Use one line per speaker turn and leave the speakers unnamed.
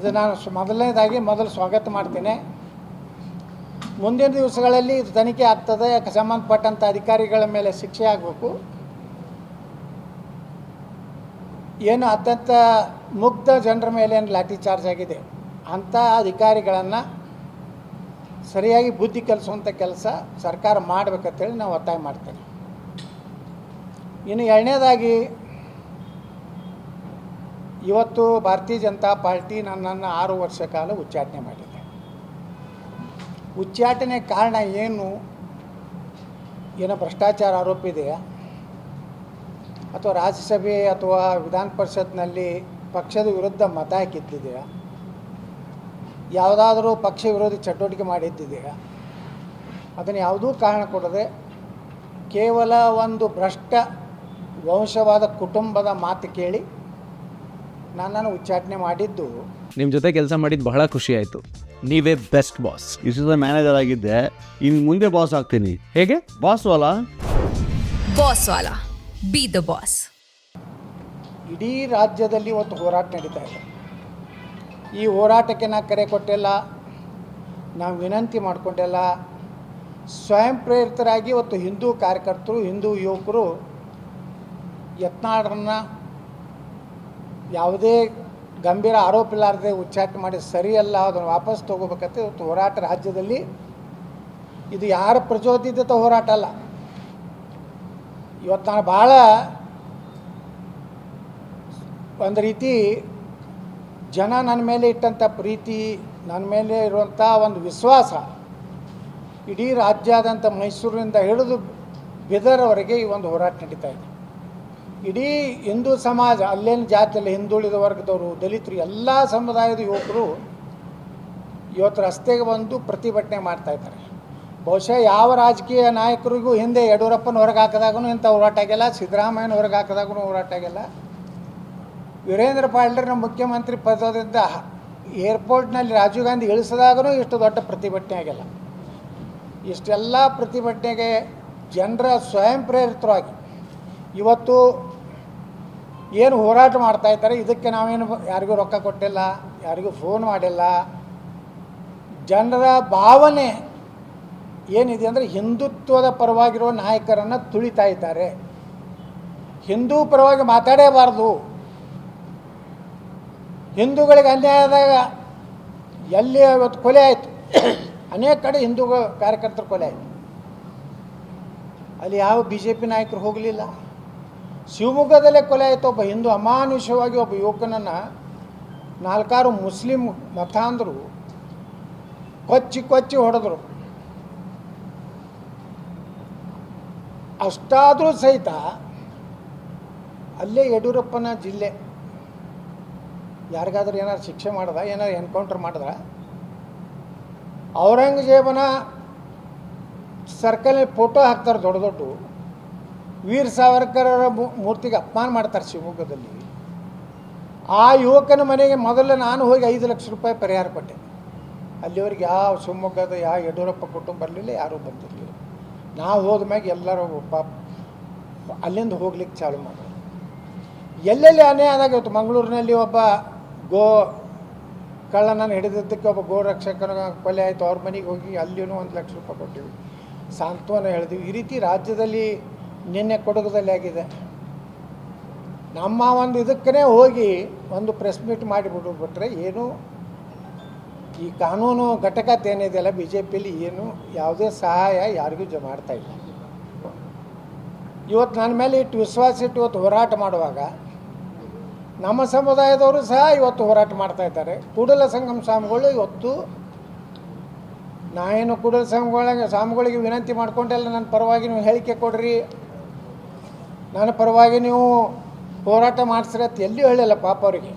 ಇದು ನಾನು ಮೊದಲನೇದಾಗಿ ಮೊದಲು ಸ್ವಾಗತ ಮಾಡ್ತೇನೆ. ಮುಂದಿನ ದಿವಸಗಳಲ್ಲಿ ಇದು ತನಿಖೆ ಆಗ್ತದೆ ಸಂಬಂಧಪಟ್ಟಂಥ ಅಧಿಕಾರಿಗಳ ಮೇಲೆ ಶಿಕ್ಷೆ ಆಗಬೇಕು. ಏನು ಅತ್ಯಂತ ಮುಗ್ಧ ಜನರ ಮೇಲೆ ಏನು ಲಾಠಿ ಚಾರ್ಜ್ ಆಗಿದೆ, ಅಂಥ ಅಧಿಕಾರಿಗಳನ್ನು ಸರಿಯಾಗಿ ಬುದ್ಧಿ ಕಲಿಸುವಂಥ ಕೆಲಸ ಸರ್ಕಾರ ಮಾಡಬೇಕಂತೇಳಿ ನಾವು ಒತ್ತಾಯ ಮಾಡ್ತೇವೆ ಇನ್ನು ಎರಡನೇದಾಗಿ ಇವತ್ತು ಭಾರತೀಯ ಜನತಾ ಪಾರ್ಟಿ ನನ್ನನ್ನು ಆರು ವರ್ಷ ಕಾಲ ಉಚ್ಚಾಟನೆ ಮಾಡಿದೆ. ಉಚ್ಚಾಟನೆ ಕಾರಣ ಏನು? ಏನೋ ಭ್ರಷ್ಟಾಚಾರ ಆರೋಪ ಇದೆಯಾ? ಅಥವಾ ರಾಜ್ಯಸಭೆ ಅಥವಾ ವಿಧಾನ ಪರಿಷತ್ನಲ್ಲಿ ಪಕ್ಷದ ವಿರುದ್ಧ ಮತ ಹಾಕಿದ್ದಿದೆಯಾ? ಯಾವುದಾದರೂ ಪಕ್ಷ ವಿರೋಧಿ ಚಟುವಟಿಕೆ ಮಾಡಿದ್ದಿದೆಯಾ? ಅದನ್ನು ಯಾವುದೂ ಕಾರಣ ಕೊಡದೆ ಕೇವಲ ಒಂದು ಭ್ರಷ್ಟ ವಂಶವಾದ ಕುಟುಂಬದ ಮಾತು ಕೇಳಿ ನನ್ನನ್ನು ಉಚ್ಚಾಟನೆ ಮಾಡಿದ್ದು.
ನಿಮ್ಮ ಜೊತೆ ಕೆಲಸ ಮಾಡಿದ್ದು ಬಹಳ ಖುಷಿ ಆಯಿತು. ನೀವೇ ಬೆಸ್ಟ್ ಬಾಸ್
ಇಷ್ಟು ಮ್ಯಾನೇಜರ್ ಆಗಿದ್ದೆ. ಇನ್ನು ಮುಂದೆ ಬಾಸ್ ಆಗ್ತೀನಿ.
ಹೇಗೆ?
ಬಾಸ್ ಅಲ್ಲ
ಬಾಸ್ ವಾಲಾ. ಬಿ ದ ಬಾಸ್
ಇಡೀ ರಾಜ್ಯದಲ್ಲಿ ಒಂದು ಹೋರಾಟ ನಡೀತಾ ಇದೆ. ಈ ಹೋರಾಟಕ್ಕೆ ನಾ ಕರೆ ಕೊಟ್ಟೆಲ್ಲ ನಾವು ವಿನಂತಿ ಮಾಡಿಕೊಂಡೆಲ್ಲ ಸ್ವಯಂ ಪ್ರೇರಿತರಾಗಿ ಇವತ್ತು ಹಿಂದೂ ಕಾರ್ಯಕರ್ತರು ಹಿಂದೂ ಯುವಕರು ಯತ್ನಾಳರನ್ನ ಯಾವುದೇ ಗಂಭೀರ ಆರೋಪ ಇಲ್ಲಾರದೆ ಉಚ್ಚಾಟನೆ ಮಾಡಿ ಸರಿಯಲ್ಲ, ಅದನ್ನು ವಾಪಸ್ ತಗೋಬೇಕಂತ ಇವತ್ತು ಹೋರಾಟ ರಾಜ್ಯದಲ್ಲಿ. ಇದು ಯಾರ ಪ್ರಚೋದಿತ ಹೋರಾಟ ಅಲ್ಲ. ಇವತ್ತು ನಾನು ಭಾಳ ಒಂದು ರೀತಿ ಜನ ನನ್ನ ಮೇಲೆ ಇಟ್ಟಂಥ ಪ್ರೀತಿ ನನ್ನ ಮೇಲೆ ಇರುವಂಥ ಒಂದು ವಿಶ್ವಾಸ ಇಡೀ ರಾಜ್ಯಾದಂಥ ಮೈಸೂರಿನಿಂದ ಹಿಡಿದು ಬಿದರ್ವರೆಗೆ ಈ ಒಂದು ಹೋರಾಟ ನಡೀತಾ ಇದೆ. ಇಡೀ ಹಿಂದೂ ಸಮಾಜ, ಅಲ್ಲೇನು ಜಾತಿಯಲ್ಲಿ ಹಿಂದುಳಿದ ವರ್ಗದವರು, ದಲಿತರು, ಎಲ್ಲ ಸಮುದಾಯದ ಯುವಕರು ಇವತ್ತು ರಸ್ತೆಗೆ ಬಂದು ಪ್ರತಿಭಟನೆ ಮಾಡ್ತಾ ಇದ್ದಾರೆ. ಬಹುಶಃ ಯಾವ ರಾಜಕೀಯ ನಾಯಕರಿಗೂ ಹಿಂದೆ ಯಡಿಯೂರಪ್ಪನ ಹೊರಗೆ ಹಾಕಿದಾಗೂ ಇಂಥ ಹೋರಾಟ ಆಗಿಲ್ಲ, ಸಿದ್ದರಾಮಯ್ಯನ ಹೊರಗೆ ಹಾಕಿದಾಗೂ ಹೋರಾಟ ಆಗಿಲ್ಲ. ವೀರೇಂದ್ರ ಪಾಟೀಲ್ರ ಮುಖ್ಯಮಂತ್ರಿ ಪದದಿಂದ ಏರ್ಪೋರ್ಟ್ನಲ್ಲಿ ರಾಜೀವ್ ಗಾಂಧಿ ಇಳಿಸಿದಾಗೂ ಇಷ್ಟು ದೊಡ್ಡ ಪ್ರತಿಭಟನೆ ಆಗಿಲ್ಲ. ಇಷ್ಟೆಲ್ಲ ಪ್ರತಿಭಟನೆಗೆ ಜನರ ಸ್ವಯಂ ಪ್ರೇರಿತರಾಗಿ ಇವತ್ತು ಏನು ಹೋರಾಟ ಮಾಡ್ತಾ ಇದ್ದಾರೆ, ಇದಕ್ಕೆ ನಾವೇನು ಯಾರಿಗೂ ರೊಕ್ಕ ಕೊಟ್ಟಿಲ್ಲ, ಯಾರಿಗೂ ಫೋನ್ ಮಾಡಿಲ್ಲ. ಜನರ ಭಾವನೆ ಏನಿದೆ ಅಂದರೆ ಹಿಂದುತ್ವದ ಪರವಾಗಿರುವ ನಾಯಕರನ್ನು ತುಳಿತಾ ಇದ್ದಾರೆ. ಹಿಂದೂ ಪರವಾಗಿ ಮಾತಾಡೇಬಾರ್ದು. ಹಿಂದೂಗಳಿಗೆ ಅನ್ಯಾಯ ಆದಾಗ ಎಲ್ಲಿ ಇವತ್ತು ಕೊಲೆ ಆಯಿತು? ಅನೇಕ ಕಡೆ ಹಿಂದೂ ಕಾರ್ಯಕರ್ತರು ಕೊಲೆ ಆಯಿತು. ಅಲ್ಲಿ ಯಾವ ಬಿ ಜೆ ಪಿ ನಾಯಕರು ಹೋಗಲಿಲ್ಲ. ಶಿವಮೊಗ್ಗದಲ್ಲೇ ಕೊಲೆ ಆಯಿತು. ಒಬ್ಬ ಹಿಂದೂ ಅಮಾನುಷವಾಗಿ ಒಬ್ಬ ಯುವಕನನ್ನು ನಾಲ್ಕಾರು ಮುಸ್ಲಿಂ ಮತಾಂಧರು ಕೊಚ್ಚಿ ಕೊಚ್ಚಿ ಹೊಡೆದ್ರು. ಅಷ್ಟಾದರೂ ಸಹಿತ ಅಲ್ಲೇ ಯಡಿಯೂರಪ್ಪನ ಜಿಲ್ಲೆ. ಯಾರಿಗಾದ್ರೂ ಏನಾದ್ರು ಶಿಕ್ಷೆ ಮಾಡ್ದ? ಏನಾದ್ರು ಎನ್ಕೌಂಟರ್ ಮಾಡ್ದ? ಔರಂಗಜೇಬನ ಸರ್ಕಲ್ ಫೋಟೋ ಹಾಕ್ತಾರೆ ದೊಡ್ಡ ದೊಡ್ಡ. ವೀರ್ ಸಾವರ್ಕರರ ಮೂ- ಮೂರ್ತಿಗೆ ಅಪಮಾನ ಮಾಡ್ತಾರೆ ಶಿವಮೊಗ್ಗದಲ್ಲಿ. ಆ ಯುವಕನ ಮನೆಗೆ ಮೊದಲು ನಾನು ಹೋಗಿ ಐದು ಲಕ್ಷ ರೂಪಾಯಿ ಪರಿಹಾರ ಕೊಟ್ಟೆ. ಅಲ್ಲಿವರೆಗೆ ಯಾವ ಶಿವಮೊಗ್ಗದ ಯಾವ ಯಡಿಯೂರಪ್ಪ ಕುಟುಂಬ ಬರಲಿಲ್ಲ, ಯಾರೂ ಬಂದಿರಲಿಲ್ಲ. ನಾವು ಹೋದ ಮ್ಯಾಗೆ ಎಲ್ಲರೂ ಪಾಪ ಅಲ್ಲಿಂದ ಹೋಗ್ಲಿಕ್ಕೆ ಚಾಲು ಮಾಡಿದ್ರು. ಎಲ್ಲೆಲ್ಲಿ ಅನ್ಯಾಯ ಆದಾಗ ಇವತ್ತು ಮಂಗಳೂರಿನಲ್ಲಿ ಒಬ್ಬ ಗೋ, ಕಳ್ಳನನ್ನು ಹಿಡಿದಿದ್ದಕ್ಕೆ ಒಬ್ಬ ಗೋ ರಕ್ಷಕನ ಕೊಲೆ ಆಯಿತು, ಅವ್ರ ಮನೆಗೆ ಹೋಗಿ ಅಲ್ಲಿಯೂ ಒಂದು ಲಕ್ಷ ರೂಪಾಯಿ ಕೊಟ್ಟಿವಿ. ಸಾಂತ್ವನ ಹೇಳಿದ್ವಿ ಈ ರೀತಿ ರಾಜ್ಯದಲ್ಲಿ ನಿನ್ನೆ ಕೊಡಗದಲ್ಲಿ ಆಗಿದೆ. ನಮ್ಮ ಒಂದು ಇದಕ್ಕೇ ಹೋಗಿ ಒಂದು ಪ್ರೆಸ್ ಮೀಟ್ ಮಾಡಿಬಿಟ್ಟು ಬಿಟ್ಟರೆ ಏನು? ಈ ಕಾನೂನು ಘಟಕದ್ದೇನಿದೆಯಲ್ಲ ಬಿ ಜೆ ಪಿಲಿ ಏನು ಯಾವುದೇ ಸಹಾಯ ಯಾರಿಗೂ ಜ ಮಾಡ್ತಾ ಇಲ್ಲ. ಇವತ್ತು ನನ್ನ ಮೇಲೆ ಇಟ್ಟು ವಿಶ್ವಾಸ ಇಟ್ಟು ಇವತ್ತು ಹೋರಾಟ ಮಾಡುವಾಗ ನಮ್ಮ ಸಮುದಾಯದವರು ಸಹ ಇವತ್ತು ಹೋರಾಟ ಮಾಡ್ತಾ ಇದ್ದಾರೆ. ಕೂಡಲ ಸಂಗಮ ಸ್ವಾಮಿಗಳು ಇವತ್ತು ನಾನೇನು ಕೂಡಲ ಸಂಘಗಳ ಸ್ವಾಮಿಗಳಿಗೆ ವಿನಂತಿ ಮಾಡ್ಕೊಂಡೆಲ್ಲ ನನ್ನ ಪರವಾಗಿ ನೀವು ಹೇಳಿಕೆ ಕೊಡ್ರಿ. ನನ್ನ ಪರವಾಗಿ ನೀವು ಹೋರಾಟ ಮಾಡಿಸ್ರಿ ಅಂತ ಎಲ್ಲಿಯೂ ಹೇಳಿಲ್ಲ ಪಾಪ ಅವರಿಗೆ.